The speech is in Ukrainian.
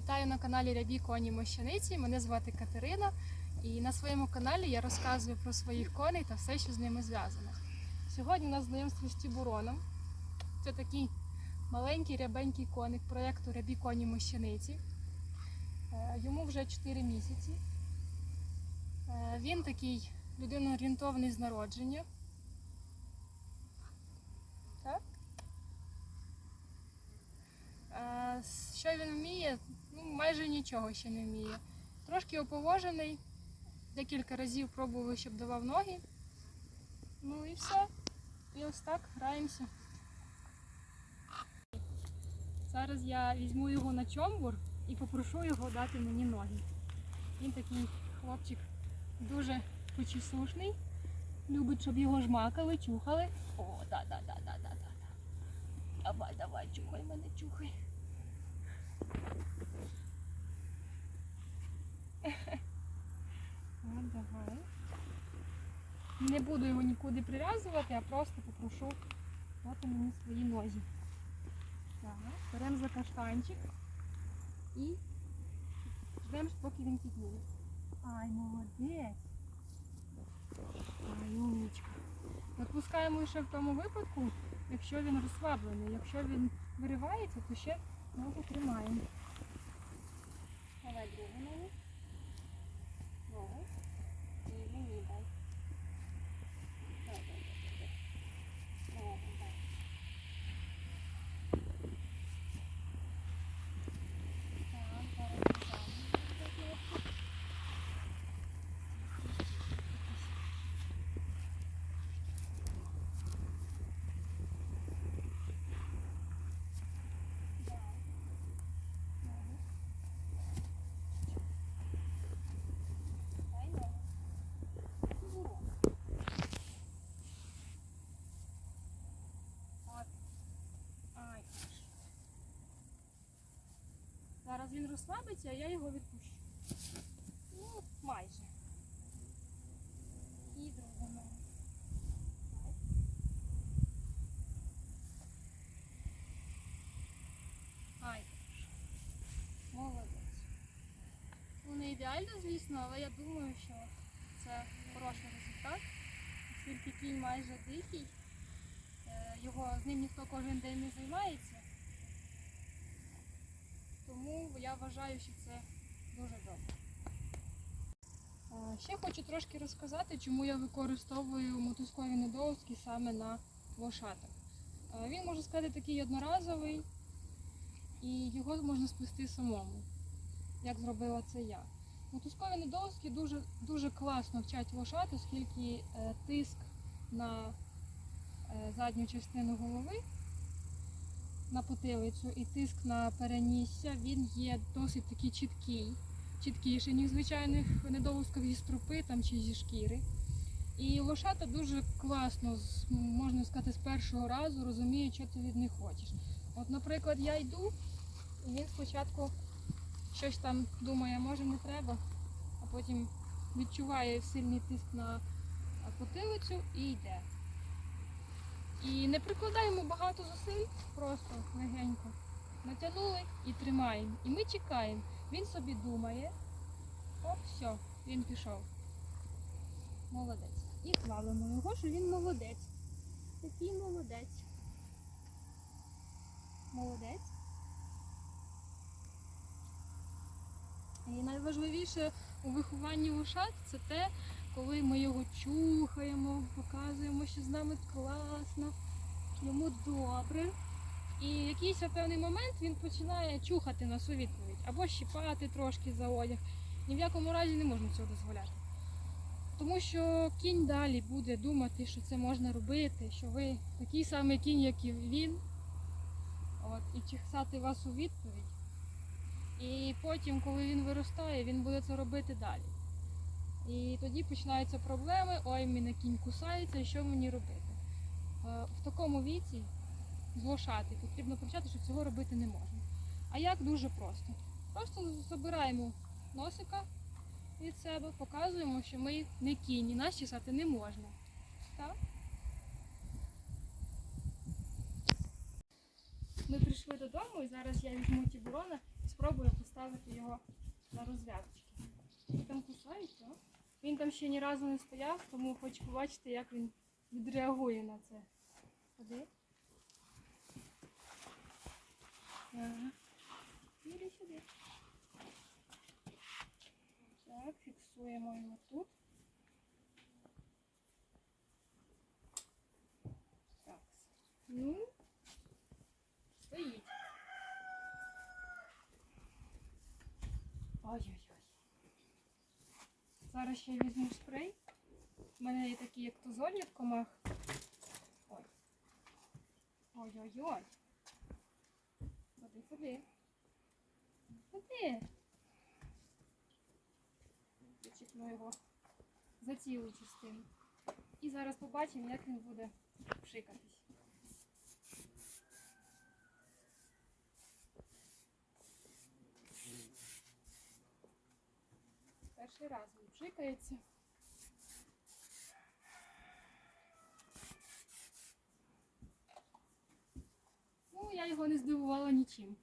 Вітаю на каналі Рябі Коні Мощаниці. Мене звати Катерина. І на своєму каналі я розказую про своїх коней та все, що з ними зв'язано. Сьогодні у нас знайомство з Тібуроном. Це такий маленький рябенький коник проєкту Рябі Коні Мощаниці. Е, Йому вже 4 місяці. Е, Він такий людиноорієнтований з народження. Так? Е, Що він вміє? Ну, майже нічого ще не вміє. Трошки оповожений, декілька разів пробували, щоб давав ноги. Ну і все. І ось так граємося. Зараз я візьму його на чомбур і попрошу його дати мені ноги. Він такий хлопчик дуже почесушний. Любить, щоб його жмакали, чухали. О, да-да-да-да-да-да. Давай, давай, чухай мене, чухай. Давай. Не буду його нікуди прив'язувати, а просто попрошу дати мені свої нозі. Так, беремо за каштанчик і ждемо, поки він підніме. Ай, молодець. Ай, умничка. Відпускаємо ще в тому випадку, якщо він розслаблений. Якщо він виривається, то ще ногу тримаємо. Давай другу. Ногу. І мені дай. Дай, дай, дай, дай. Ногу дай. Так, зараз сам. Він розслабиться, а я його відпущу. Ну, майже. І другу ногу. Так. Ай. Молодець. Ну, не ідеально, звісно, але я думаю, що це хороший результат. Оскільки кінь майже дикий, е, його з ним ніхто кожен день не займається. Тому я вважаю, що це дуже добре. Ще хочу трошки розказати, чому я використовую мотузкові недоуски саме на лошатах. Він, можна сказати, такий одноразовий і його можна сплести самому, як зробила це я. Мотузкові недоуски дуже, дуже класно вчать лошат, оскільки е, тиск на е, задню частину голови на потилицю і тиск на перенісся, він є досить такий чіткий, чіткіший, ніж звичайних недоусків зі струпи там, чи зі шкіри. І лошата дуже класно, можна сказати, з першого разу розуміють, що ти від них хочеш. От, наприклад, я йду, і він спочатку щось там думає, може не треба, а потім відчуває сильний тиск на потилицю і йде. І не прикладаємо багато зусиль, просто легенько. Натягнули і тримаємо. І ми чекаємо. Він собі думає. Оп, все, він пішов. Молодець. І хвалимо його, що він молодець. Такий молодець. Молодець. І найважливіше у вихованні лошад це те, коли ми його чухаємо, показуємо, що з нами класно, йому добре. І якийсь певний момент він починає чухати нас у відповідь або щіпати трошки за одяг. Ні в якому разі не можна цього дозволяти. Тому що кінь далі буде думати, що це можна робити, що ви такий самий кінь, як і він. От, і чесати вас у відповідь. І потім, коли він виростає, він буде це робити далі. І тоді починаються проблеми, ой, мене кінь кусається, і що мені робити? Е, В такому віці злошати потрібно почати, що цього робити не можна. А як дуже просто. Просто забираємо носика від себе, показуємо, що ми не кінь, і нас чесати не можна. Так? Ми прийшли додому і зараз я візьму тібурона і спробую поставити. його на розв'язочки. Він там кусається. а? Він там ще ні разу не стояв, тому хочу побачити, як він відреагує на це. Ходи. Ага. Сюди. Так, фіксуємо його тут. Так. Ну, стоїть. Ой-ой-ой. Зараз ще візьму спрей. У мене є такий, як тузоль від комах. Ой. Ой-ой-ой. Ходи, ходи. Ходи. Зачіпну його за цілу частину. І зараз побачимо, як він буде пшикатись. Перший раз він пшикається. Ну, я його не здивувала нічим.